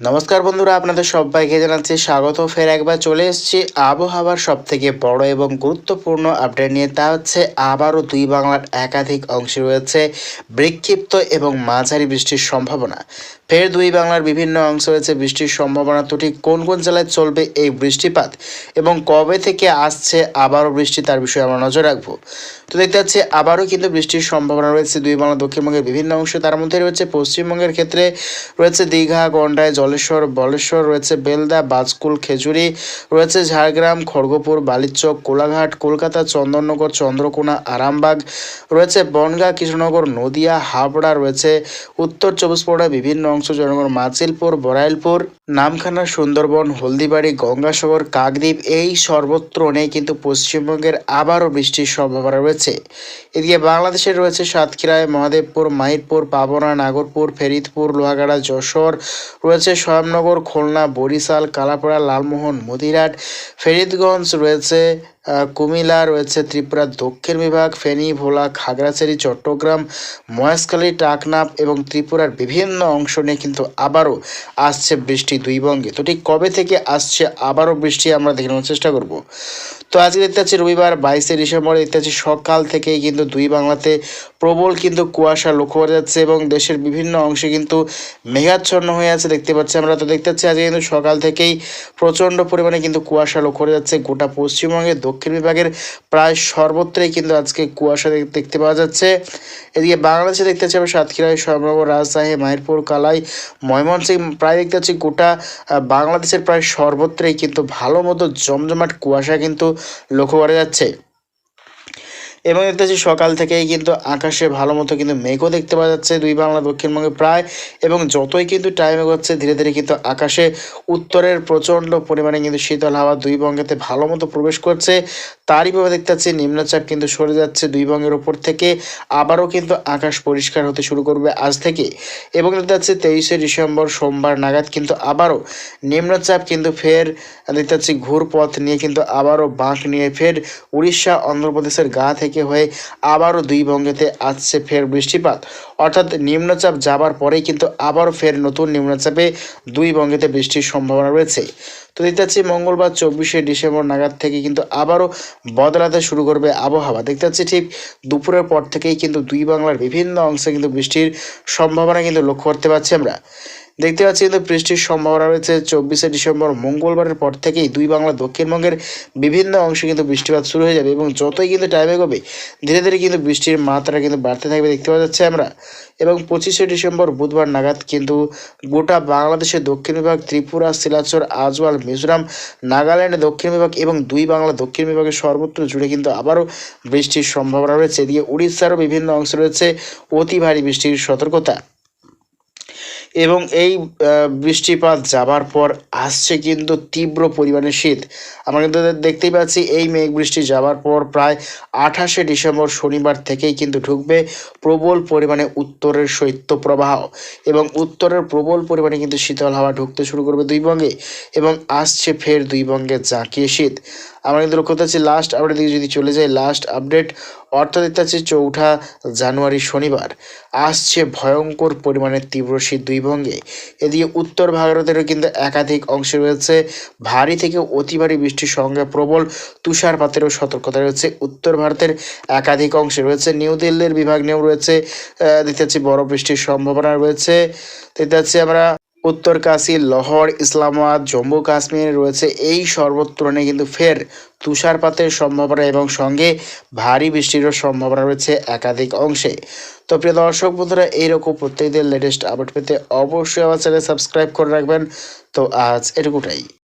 নমস্কার বন্ধুরা, আপনাদের সবাইকে জানাচ্ছি স্বাগত। ফের একবার চলে এসেছি। আবহাওয়ার সব থেকে বড় এবং গুরুত্বপূর্ণ আপডেট নিয়ে, তা হচ্ছে আবারও দুই বাংলার একাধিক অংশে রয়েছে বিক্ষিপ্ত এবং মাঝারি বৃষ্টির সম্ভাবনা। ফের দুই বাংলার বিভিন্ন অংশ রয়েছে বৃষ্টির সম্ভাবনা। তো ঠিক কোন কোন জেলায় চলবে এই বৃষ্টিপাত এবং কবে থেকে আসছে আবারও বৃষ্টি, তার বিষয়ে আমরা নজর রাখব। তো দেখতে পাচ্ছি আবারও কিন্তু বৃষ্টির সম্ভাবনা রয়েছে। দুই বাংলা দক্ষিণবঙ্গের বিভিন্ন অংশ, তার মধ্যে রয়েছে পশ্চিমবঙ্গের ক্ষেত্রে রয়েছে দীঘা, গন্ডায় জলেশ্বর বলেশ্বর রয়েছে বেলদা, বাজকুল, খেজুরি, রয়েছে ঝাড়গ্রাম, খড়গপুর, বালিচক, কোলাঘাট, কলকাতা, চন্দননগর, চন্দ্রকোনা, আরামবাগ, রয়েছে বনগাঁ, কৃষ্ণনগর, নদিয়া, হাবড়া, রয়েছে উত্তর চব্বিশ পরগনা বিভিন্ন অংশ জনগণ, মাচিলপুর বরাইলপুর নামখানা, সুন্দরবন, হলদিবাড়ি, গঙ্গাসাগর, কাকদ্বীপ, এই সর্বত্র নেই, কিন্তু পশ্চিমবঙ্গের আবারও বৃষ্টির সম্ভাবনা রয়েছে। এদিকে বাংলাদেশে রয়েছে সাতক্ষীরায়, মহাদেবপুর মাহিরপুর পাবনা, নাগরপুর, ফেরিদপুর, লোহাগাড়া, যশোর, রয়েছে স্বয়ংনগর খুলনা বরিশাল কালাপাড়া লালমোহন মতিরাট ফেরিদগঞ্জ রয়েছে কুমিল্লা রয়েছে ত্রিপুরার দক্ষিণ বিভাগ, ফেনী, ভোলা, খাগড়াছড়ি, চট্টগ্রাম, মহেশখালী টাকনাপ এবং ত্রিপুরার বিভিন্ন অংশ নিয়ে কিন্তু আবারও আসছে বৃষ্টি দুই বঙ্গে। তো ঠিক কবে থেকে আসছে আবারও বৃষ্টি আমরা দেখে নেওয়ার চেষ্টা করব। তো আজকে দেখতে পাচ্ছি রবিবার বাইশে ডিসেম্বর দেখতে পাচ্ছি সকাল থেকেই কিন্তু দুই বাংলাতে প্রবল কিন্তু কুয়াশা লক্ষ্য করা যাচ্ছে এবং দেশের বিভিন্ন অংশে কিন্তু মেঘাচ্ছন্ন হয়ে আছে দেখতে পাচ্ছি আমরা। তো দেখতে পাচ্ছি আজকে কিন্তু সকাল থেকেই প্রচণ্ড পরিমাণে কিন্তু কুয়াশা লক্ষ্য করা যাচ্ছে গোটা পশ্চিমবঙ্গের দক্ষিণ বিভাগের প্রায় সর্বত্রই কিন্তু আজকে কুয়াশা দেখ- দেখতে পাওয়া যাচ্ছে। এদিকে বাংলাদেশে দেখতে পাচ্ছি আমরা সাতক্ষীরায় সর্বনগর রাজশাহী মায়েরপুর কালাই ময়মনসিং প্রায় দেখতে পাচ্ছি গোটা বাংলাদেশের প্রায় সর্বত্রই কিন্তু ভালো মতো জমজমাট কুয়াশা কিন্তু লক্ষ্য করা যাচ্ছে। এবং দেখতে পাচ্ছি সকাল থেকেই কিন্তু আকাশে ভালো মতো কিন্তু মেঘও দেখতে পাওয়া যাচ্ছে দুই বাংলা দক্ষিণবঙ্গে প্রায়। এবং যতই কিন্তু টাইম এগোচ্ছে, ধীরে ধীরে কিন্তু আকাশে উত্তরের প্রচণ্ড পরিমাণে কিন্তু শীতল হাওয়া দুই বঙ্গেতে ভালো মতো প্রবেশ করছে। তারই ভাবে দেখতে পাচ্ছি নিম্নচাপ কিন্তু সরে যাচ্ছে দুই বঙ্গের ওপর থেকে। আবারও কিন্তু আকাশ পরিষ্কার হতে শুরু করবে আজ থেকে। এবং দেখতে পাচ্ছি তেইশে ডিসেম্বর সোমবার নাগাদ কিন্তু আবারও নিম্নচাপ কিন্তু ফের দেখতে পাচ্ছি ঘুরপথ নিয়ে কিন্তু আবারও বাঁক নিয়ে ফের উড়িষ্যা, অন্ধ্রপ্রদেশের গা থেকে হয়ে আবারও দুই বঙ্গেতে আসছে ফের বৃষ্টিপাত। অর্থাৎ নিম্নচাপ যাবার পরেই কিন্তু আবারও ফের নতুন নিম্নচাপে দুই বঙ্গেতে বৃষ্টির সম্ভাবনা রয়েছে। তো দেখতে পাচ্ছি মঙ্গলবার চব্বিশে ডিসেম্বর নাগাদ থেকে কিন্তু আবারও বদলাতে শুরু করবে আবহাওয়া। দেখতে পাচ্ছি ঠিক দুপুরের পর থেকেই কিন্তু দুই বাংলার বিভিন্ন অংশে কিন্তু বৃষ্টির সম্ভাবনা কিন্তু লক্ষ্য করতে পারছি আমরা। দেখতে পাচ্ছি কিন্তু বৃষ্টির সম্ভাবনা রয়েছে। চব্বিশে ডিসেম্বর মঙ্গলবারের পর থেকেই দুই বাংলা দক্ষিণবঙ্গের বিভিন্ন অংশে কিন্তু বৃষ্টিপাত শুরু হয়ে যাবে এবং যতই কিন্তু টাইম এগোবে ধীরে ধীরে কিন্তু বৃষ্টির মাত্রা কিন্তু বাড়তে থাকবে দেখতে পাওয়া যাচ্ছে আমরা। এবং পঁচিশে ডিসেম্বর বুধবার নাগাদ কিন্তু গোটা বাংলাদেশের দক্ষিণ বিভাগ, ত্রিপুরা, শিলাচর, আজওয়াল, মিজোরাম, নাগাল্যান্ড, দক্ষিণ বিভাগ এবং দুই বাংলা দক্ষিণ বিভাগের সর্বত্র জুড়ে কিন্তু আবারও বৃষ্টির সম্ভাবনা রয়েছে। এদিকে উড়িষ্যারও বিভিন্ন অংশে রয়েছে অতি ভারী বৃষ্টির সতর্কতা। এবং এই বৃষ্টিপাত যাবার পর আসছে কিন্তু তীব্র পরিমাণে শীত। আমরা কিন্তু দেখতেই পাচ্ছি এই মেঘ বৃষ্টি যাবার পর প্রায় আঠাশে ডিসেম্বর শনিবার থেকেই কিন্তু ঢুকবে প্রবল পরিমাণে উত্তরের শৈত্যপ্রবাহ এবং উত্তরের প্রবল পরিমাণে কিন্তু শীতল হাওয়া ঢুকতে শুরু করবে দুই বঙ্গে এবং আসছে ফের দুই বঙ্গে জাঁকিয়ে শীত। আমরা কিন্তু লক্ষ্য করতে লাস্ট আপডেট দিকে যদি চলে যাই লাস্ট আপডেট অর্থাৎ দেখতে পাচ্ছি চৌঠা জানুয়ারি শনিবার। আসছে ভয়ঙ্কর পরিমাণে তীব্র শীত দুই বঙ্গে এদিকে উত্তর ভারতেরও কিন্তু একাধিক অংশে রয়েছে ভারী থেকে অতি ভারী বৃষ্টির সঙ্গে প্রবল তুষারপাতেরও সতর্কতা রয়েছে। উত্তর ভারতের একাধিক অংশে রয়েছে, নিউ দিল্লির বিভাগ নিয়েও রয়েছে দেখতে পাচ্ছি বড় বৃষ্টির সম্ভাবনা রয়েছে। দেখতে পাচ্ছি আমরা উত্তর কাশী লহর, ইসলামাবাদ, জম্মু, কাশ্মীরে রয়েছে এই সর্বত্রণে কিন্তু ফের তুষারপাতের সম্ভাবনা এবং সঙ্গে ভারী বৃষ্টিরও সম্ভাবনা রয়েছে একাধিক অংশে। তো প্রিয় দর্শক বন্ধুরা, এইরকম প্রত্যেকদিন লেটেস্ট আপডেট পেতে অবশ্যই আমার চ্যানেল সাবস্ক্রাইব করে রাখবেন। তো আজ এটুকুটাই।